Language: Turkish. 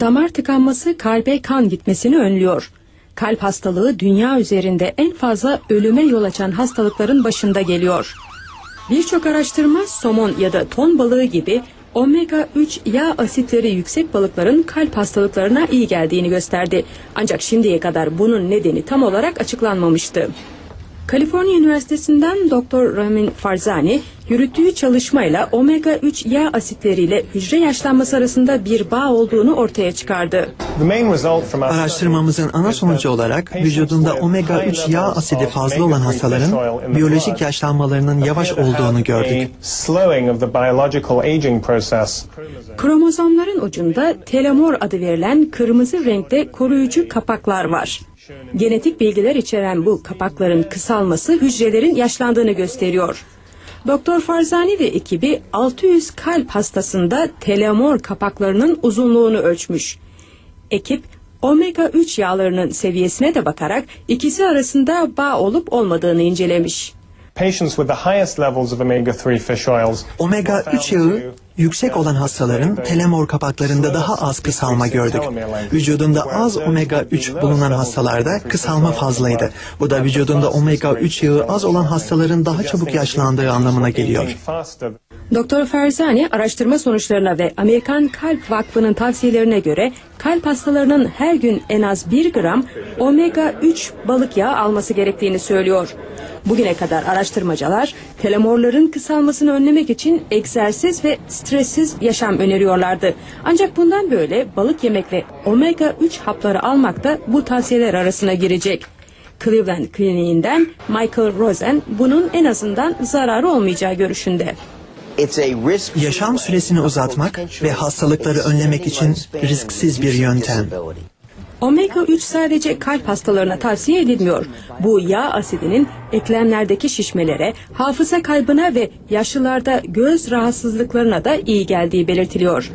Damar tıkanması kalbe kan gitmesini önlüyor. Kalp hastalığı dünya üzerinde en fazla ölüme yol açan hastalıkların başında geliyor. Birçok araştırma somon ya da ton balığı gibi omega 3 yağ asitleri yüksek balıkların kalp hastalıklarına iyi geldiğini gösterdi. Ancak şimdiye kadar bunun nedeni tam olarak açıklanmamıştı. Kaliforniya Üniversitesi'nden Dr. Ramin Farzani yürüttüğü çalışmayla omega 3 yağ asitleriyle hücre yaşlanması arasında bir bağ olduğunu ortaya çıkardı. Araştırmamızın ana sonucu olarak vücudunda omega 3 yağ asidi fazla olan hastaların biyolojik yaşlanmalarının yavaş olduğunu gördük. Kromozomların ucunda telomor adı verilen kırmızı renkte koruyucu kapaklar var. Genetik bilgiler içeren bu kapakların kısalması hücrelerin yaşlandığını gösteriyor. Doktor Farzani ve ekibi 600 kalp hastasında telomor kapaklarının uzunluğunu ölçmüş. Ekip omega 3 yağlarının seviyesine de bakarak ikisi arasında bağ olup olmadığını incelemiş. Omega 3 yağı yüksek olan hastaların telomor kapaklarında daha az kısalma gördük. Vücudunda az omega 3 bulunan hastalarda kısalma fazlaydı. Bu da vücudunda omega 3 yağı az olan hastaların daha çabuk yaşlandığı anlamına geliyor. Doktor Ferzani araştırma sonuçlarına ve Amerikan Kalp Vakfı'nın tavsiyelerine göre kalp hastalarının her gün en az 1 gram omega 3 balık yağı alması gerektiğini söylüyor. Bugüne kadar araştırmacılar telomorların kısalmasını önlemek için egzersiz ve stressiz yaşam öneriyorlardı. Ancak bundan böyle balık yemek ve omega 3 hapları almak da bu tavsiyeler arasına girecek. Cleveland Kliniğinden Michael Rosen bunun en azından zararı olmayacağı görüşünde. Yaşam süresini uzatmak ve hastalıkları önlemek için risksiz bir yöntem. Omega 3 sadece kalp hastalarına tavsiye edilmiyor. Bu yağ asidinin eklemlerdeki şişmelere, hafıza kaybına ve yaşlılarda göz rahatsızlıklarına da iyi geldiği belirtiliyor.